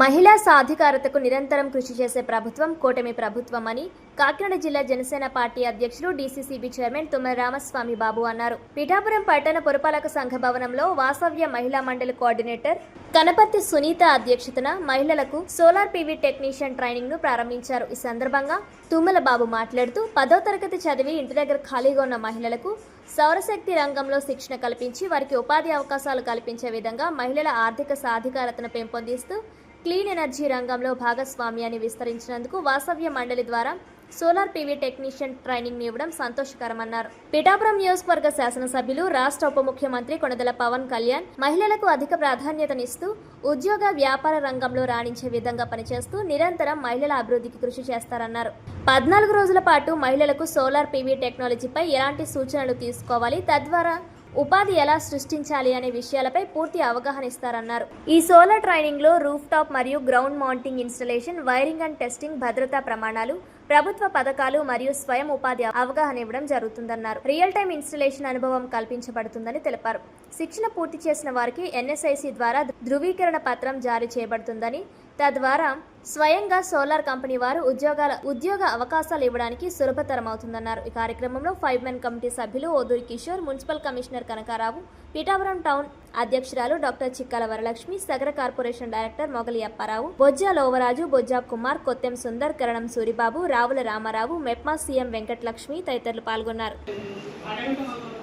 మహిళా సాధికారతకు నిరంతరం కృషి చేసే ప్రభుత్వం కూటమి ప్రభుత్వం అని కాకినాడ జిల్లా జనసేన పార్టీ అధ్యక్షులు డీసీసీబీ చైర్మన్ తుమ్మల రామస్వామి బాబు అన్నారు. పిఠాపురం పట్టణ పురపాలక సంఘ భవనంలో వాసవ్య మహిళా మండలి కోఆర్డినేటర్ కనపర్తి సునీత అధ్యక్షతన మహిళలకు సోలార్ పీవీ టెక్నీషియన్ ట్రైనింగ్ను ప్రారంభించారు. ఈ సందర్భంగా తుమ్మల బాబు మాట్లాడుతూ పదో తరగతి చదివి ఇంటి దగ్గర ఖాళీగా ఉన్న మహిళలకు సౌరశక్తి రంగంలో శిక్షణ కల్పించి వారికి ఉపాధి అవకాశాలు కల్పించే విధంగా మహిళల ఆర్థిక సాధికారతను పెంపొందిస్తూ క్లీన్ ఎనర్జీ రంగంలో భాగస్వామ్యాన్ని విస్తరించినందుకు వాసవ్య మండలి ద్వారా సోలార్ పీవీ టెక్నీషియన్ ట్రైనింగ్ ఇవ్వడం సంతోషకరమన్నారు. పిఠాపురం నియోజకవర్గ శాసనసభ్యులు రాష్ట్ర ఉప ముఖ్యమంత్రి కొనదల పవన్ కళ్యాణ్ మహిళలకు అధిక ప్రాధాన్యతనిస్తూ ఉద్యోగ వ్యాపార రంగంలో రాణించే విధంగా పనిచేస్తూ నిరంతరం మహిళల అభివృద్ధికి కృషి చేస్తారన్నారు. పద్నాలుగు రోజుల పాటు మహిళలకు సోలార్ పీవీ టెక్నాలజీపై ఎలాంటి సూచనలు తీసుకోవాలి? తద్వారా ఉపాధి ఎలా సృష్టించాలి అనే విషయాలపై పూర్తి అవగాహన ఇస్తారన్నారు. ఈ సోలార్ ట్రైనింగ్లో రూఫ్ టాప్ మరియు ground mounting installation wiring and testing భద్రతా ప్రమాణాలు ప్రభుత్వ పథకాలు మరియు స్వయం ఉపాధి అవగాహన ఇవ్వడం జరుగుతుందన్నారు. రియల్ టైం ఇన్స్టలేషన్ అనుభవం కల్పించబడుతుందని తెలిపారు. శిక్షణ పూర్తి చేసిన వారికి ఎన్ఎస్ఐసి ద్వారా ధృవీకరణ పత్రం జారీ చేయబడుతుందని తద్వారా స్వయంగా సోలార్ కంపెనీ వారు ఉద్యోగాల ఉద్యోగ అవకాశాలు ఇవ్వడానికి సులభతరం అవుతుందన్నారు ఈ కార్యక్రమంలో ఫైవ్ మెన్ కమిటీ సభ్యులు Oduri Kishore municipal commissioner Kanakarao Pithapuram town అధ్యక్షురాలు doctor Chikkala Varalakshmi Sagara corporation director Mogali Apparao Bojja Lovaraju Bojja Kumar Kottem Sundar Karanam Suribabu Ravula Ramarao MEPMA CM Venkatalakshmi తదితరులు పాల్గొన్నారు.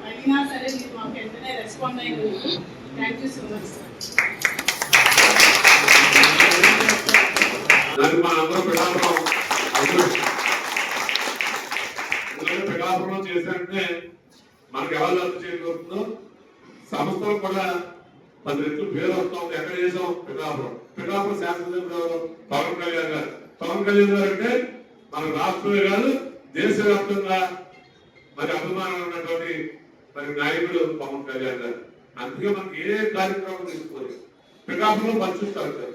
అడిగినా సరే మీరు మాకు వెంటనే respond అయినందుకు thank you so much. Sir దానికి చేశారంటే మనకు ఎవరు లబ్ధి చేయగలుగుతుందో? సంస్థలు కూడా పది రెట్లు పేరు వస్తా ఉంది. ఎక్కడ చేసాం పిఠాపురం పిఠాపురం శాసనసభ్యుడు పవన్ కళ్యాణ్ గారు. పవన్ కళ్యాణ్ గారు అంటే మన రాష్ట్రమే కాదు దేశవ్యాప్తంగా మరి అభిమానం ఉన్నటువంటి మరి నాయకుడు పవన్ కళ్యాణ్ గారు. అందుకే మనకి ఏ కార్యక్రమం తీసుకోలేదు. ప్రకాశంలో పంచుస్తారు సార్.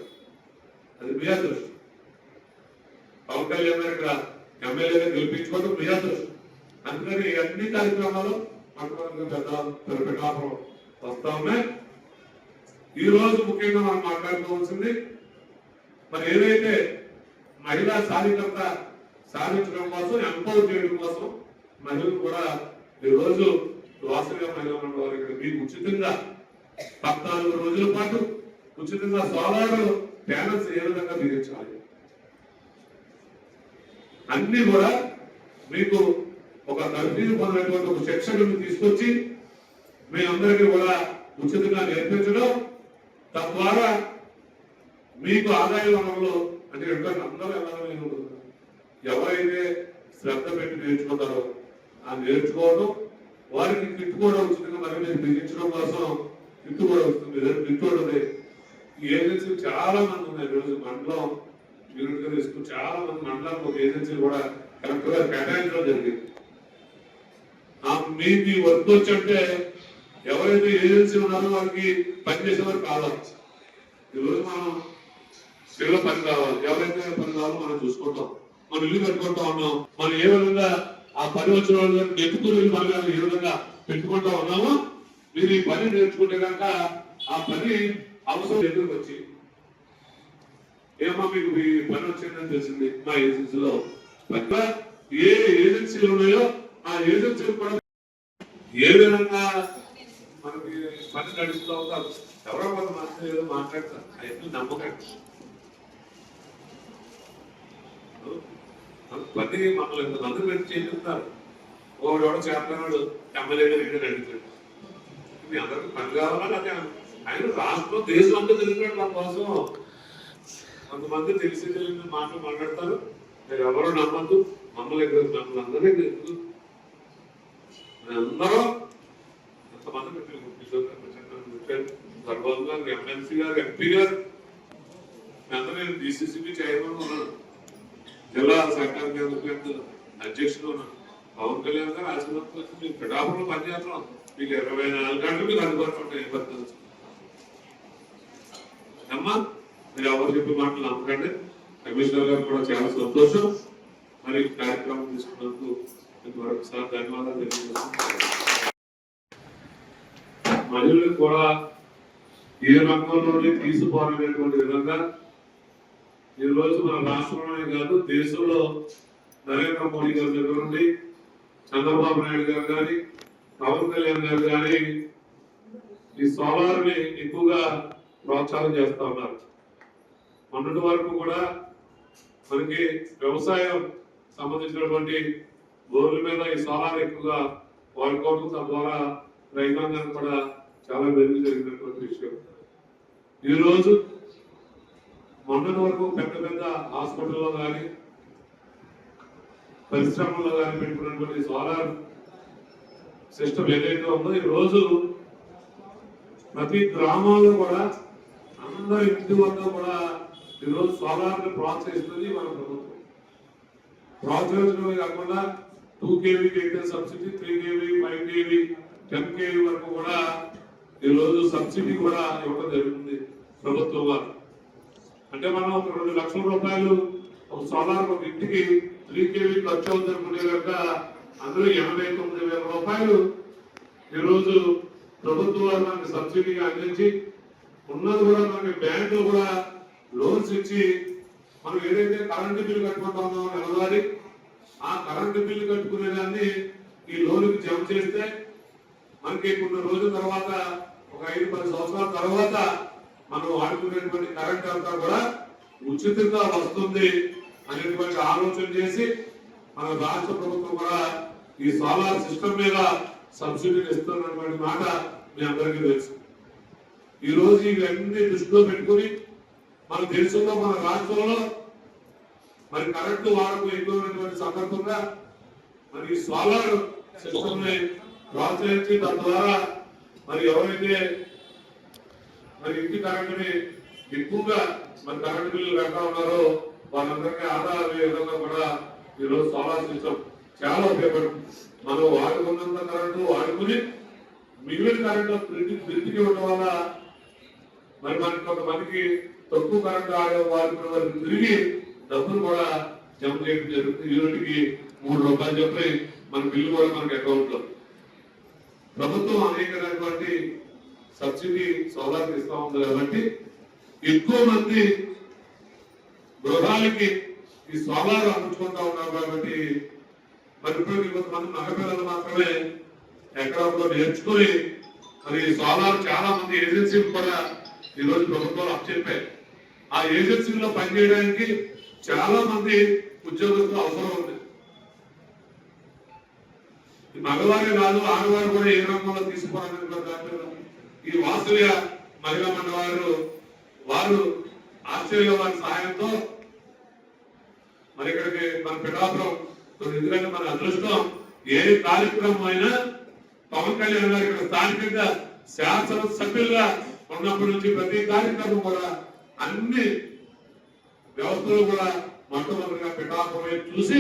అది మీ అదృష్టం. పవన్ కళ్యాణ్ గారు ఇక్కడ ఎమ్మెల్యేగా గెలిపించుకోవడం మీ అదృష్టం. అందుకని అన్ని కార్యక్రమాలు మనకు పెద్ద పిఠాపురం వస్తా ఉన్నాయి. ఈ రోజు ముఖ్యంగా మనం మాట్లాడుకోవాల్సింది మరి ఏదైతే మహిళా సాధికత సాధించడం కోసం ఎంపవర్ చేయడం కోసం మహిళలు కూడా ఈ రోజు వాసవ్య మీకు ఉచితంగా పద్నాలుగు రోజుల పాటు ఉచితంగా సోలార్ ప్యానల్స్ ఏ విధంగా బిగించాలి అన్ని కూడా మీకు ఒక తర్ఫీదు పొందినటువంటి ఒక శిక్షకుని తీసుకొచ్చి మీ అందరికీ కూడా ఉచితంగా నేర్పించడం తద్వారా మీకు ఆదాయ వనంలో అంటే ఎక్కడ అందరూ ఎలా ఎవరైతే శ్రద్ధ పెట్టి నేర్చుకుంటారో ఆ నేర్చుకోవడం వారికి కిట్ కూడా ఉచితంగా మరి మీరు బిగించడం కోసం కిట్ కూడా వస్తుంది. కిట్ కూడా ఈ ఏజెన్సీలు చాలా మంది ఉన్నాయి ఈరోజు మండలం యూనిట్ తీసుకుని చాలా మంది మండలానికి ఒక ఏజెన్సీలు కూడా కరెక్ట్గా కేటాయించడం జరిగింది. ఆ మీకు వర్క్ వచ్చంటే ఎవరైతే ఏజెన్సీ ఉన్నారో వారికి పనిచేసే వారు కావాలి. ఈరోజు మనం స్త్రీల పని కావాలి. ఎవరైతే పని కావాలో మనం చూసుకుంటాం. మనం ఇల్లు కట్టుకుంటా ఉన్నాం. మనం ఏ విధంగా ఆ పని వచ్చిన వాళ్ళు నెట్టుకుని వెళ్ళి ఏ విధంగా పెట్టుకుంటా ఉన్నామో మీరు ఈ పని నేర్చుకుంటే కనుక ఆ పని అవసరం ఎందుకు వచ్చి. ఏమో మీకు ఈ పని వచ్చిందని తెలిసింది మా ఏజెన్సీలో. ఏ ఏజెన్సీలు ఉన్నాయో ఆ ఏజెన్సీలు కూడా ఏ విధంగా మనకి పని నడుస్తూ ఉంటారు? ఎవరో కొంత ఏదో మాట్లాడతారు. అవన్నీ నమ్మకండి పని మమ్మల్ని ఇంతమంది పెట్టి చేస్తున్నారు ఒకడు చేపలేవాడు చేస్తున్నాడు ఎమ్మెల్యే గారు అడుగుతాడు మీ అందరికి పని కావాలా అదే ఆయన రాష్ట్రం దేశం అంతా తిరుగుతాడు మన కోసం. కొంతమంది తెలిసి తెలియని మాటలు మాట్లాడతారు. మీరు ఎవరు నమ్మద్దు. మమ్మల్ని ఎక్కడ మమ్మల్ని అందరినీ తెలుసు అందరూ ఎంతమంది పెట్టారు కిషోర్ గారు గారు ఎమ్మెల్సీ గారు ఎంపీ గారు. అందరూ నేను డిసిసిబి చైర్మన్ ఉన్నాను. జిల్లా సహకార కేంద్ర కేంద్ర అధ్యక్షుడు పవన్ కళ్యాణ్ గారు ఆశీర్వాదం మీకు పిఠాపురంలో పనిచేస్తున్నాం మీకు ఇరవై నాలుగు గంటలు మీకు అందుబాటులో ఉంటాయి ఇబ్బంది అమ్మా మీరు ఎవరు చెప్పే మాటలు నమ్మకండి. కమిషనర్ గారు కూడా చాలా సంతోషం. మరి కార్యక్రమం తీసుకున్నందుకు మీకు మరొకసారి ధన్యవాదాలు తెలియజేస్తున్నాను మహిళలు కూడా ఏ రంగంలోనే తీసుకోవాలనేటువంటి విధంగా ఈ రోజు మన రాష్ట్రంలోనే కాదు దేశంలో నరేంద్ర మోడీ గారి దగ్గర నుండి చంద్రబాబు నాయుడు గారు కానీ పవన్ కళ్యాణ్ గారు కానీ ఈ సోలార్ని ఎక్కువగా ప్రోత్సాహం చేస్తా ఉన్నారు. మొన్నటి వరకు కూడా మనకి వ్యవసాయం సంబంధించినటువంటి బోర్ల మీద ఈ సోలార్ ఎక్కువగా వాడుకోవడం తద్వారా రైతాంగానికి కూడా చాలా మెరుగు జరిగినటువంటి విషయం. ఈరోజు మొన్నటి వరకు పెద్ద పెద్ద హాస్పిటల్లో కానీ పరిశ్రమల్లో కానీ పెట్టుకున్నటువంటి సోలార్ సిస్టమ్ ఏదైతే ఉందో ఈ రోజు ప్రతి గ్రామాల్లో కూడా అందరి ఇంటి వద్ద కూడా ఈరోజు సోలార్ని ప్రోత్సహిస్తుంది మన ప్రభుత్వం. ప్రోత్సహించడమే కాకుండా టూ కేవీకి అయితే subsidy three KV five KV ten KV వరకు కూడా ఈ రోజు సబ్సిడీ కూడా ఇవ్వడం జరుగుతుంది ప్రభుత్వం వారు. అంటే మనం ఒక రెండు లక్షల రూపాయలు ఒక సోలార్ ఒక ఇంటికి త్రీ కేవీ ఖర్చు అవుతుంది అనుకునే కనుక అందులో ఎనభై తొమ్మిది వేల రూపాయలు ఈరోజు ప్రభుత్వం వారు మనకి సబ్సిడీగా అందించి ఉన్నది కూడా మనకి బ్యాంకులు కూడా లోన్స్ ఇచ్చి మనం ఏదైతే కరెంటు బిల్లు కట్టుకుంటున్నామో నెలవారి ఆ కరెంటు బిల్లు కట్టుకునే దాన్ని ఈ లోన్కి జమ చేస్తే మనకి కొన్ని రోజుల తర్వాత ఒక ఐదు పది సంవత్సరాల తర్వాత మనం వాడుకునేటువంటి కరెంట్ అంతా కూడా ఉచితంగా వస్తుంది అనేటువంటి ఆలోచన చేసి మన రాష్ట్ర ప్రభుత్వం కూడా ఈ సోలార్ సిస్టమ్ మీద సబ్సిడీని ఇస్తున్నటువంటి మాట మీ అందరికీ తెలుసు. ఈ రోజు ఇవన్నీ దృష్టిలో పెట్టుకుని మన దేశంలో మన రాష్ట్రంలో మరి కరెంటు వాడకం ఎక్కువైనటువంటి సందర్భంగా మరి ఈ సోలార్ సిస్టమ్ని ప్రోత్సహించి తద్వారా మరి ఎవరైతే మరి ఇంటి కరెంటుని ఎక్కువగా మరి కరెంటు బిల్లు కడతా ఉన్నారో వాళ్ళందరికీ ఆదా అయ్యే విధంగా కూడా ఈరోజు సోలార్ సిస్టమ్ చాలా ఉపయోగపడుతుంది. మనం వాడుకున్నంత కరెంటు వాడుకుని మిగిలిన కరెంటు బ్రిడ్జికి ఇవ్వడం వల్ల మరి మనకి కొంతమందికి తక్కువ కరెంటు ఆడే వాడుకున్న వారికి తిరిగి డబ్బులు కూడా జమ చేయడం జరుగుతుంది. యూనిట్కి మూడు రూపాయలు చెప్పి మన బిల్లు కూడా మనకి అకౌంట్లో ప్రభుత్వం అనేక రకమైనటువంటి సబ్సిడీ సోలార్ ఇస్తా ఉంది కాబట్టి ఎక్కువ మంది గృహాలకి ఈ సోలార్ అందించుకుంటా ఉన్నారు కాబట్టి మరి ఇప్పుడు మగపిల్లలు మాత్రమే ఎక్కడో నేర్చుకుని మరి ఈ సోలార్ చాలా మంది ఏజెన్సీలు కూడా ఈ రోజు ప్రభుత్వాలు అప్పచెప్పాయి ఆ ఏజెన్సీలో పనిచేయడానికి చాలా మంది ఉద్యోగులకు అవసరం ఉంది. ఈ మగవారే కాదు ఆడవారు కూడా ఏ రంగంలో తీసుకోవాలని దాంట్లో ఈ వాసుల్య మహిళా మండలి వారు వారు ఆస్ట్రేలియా వారి సహాయంతో మరి ఇక్కడికి మన పిఠాపురం ఎందుకంటే మన అదృష్టం ఏ కార్యక్రమం అయినా పవన్ కళ్యాణ్ గారు ఇక్కడ స్థానికంగా శాసనసభ్యులుగా ఉన్నప్పటి నుంచి ప్రతి కార్యక్రమం కూడా అన్ని వ్యవస్థలు కూడా మొట్టమొదటిగా పిఠాపురమే చూసి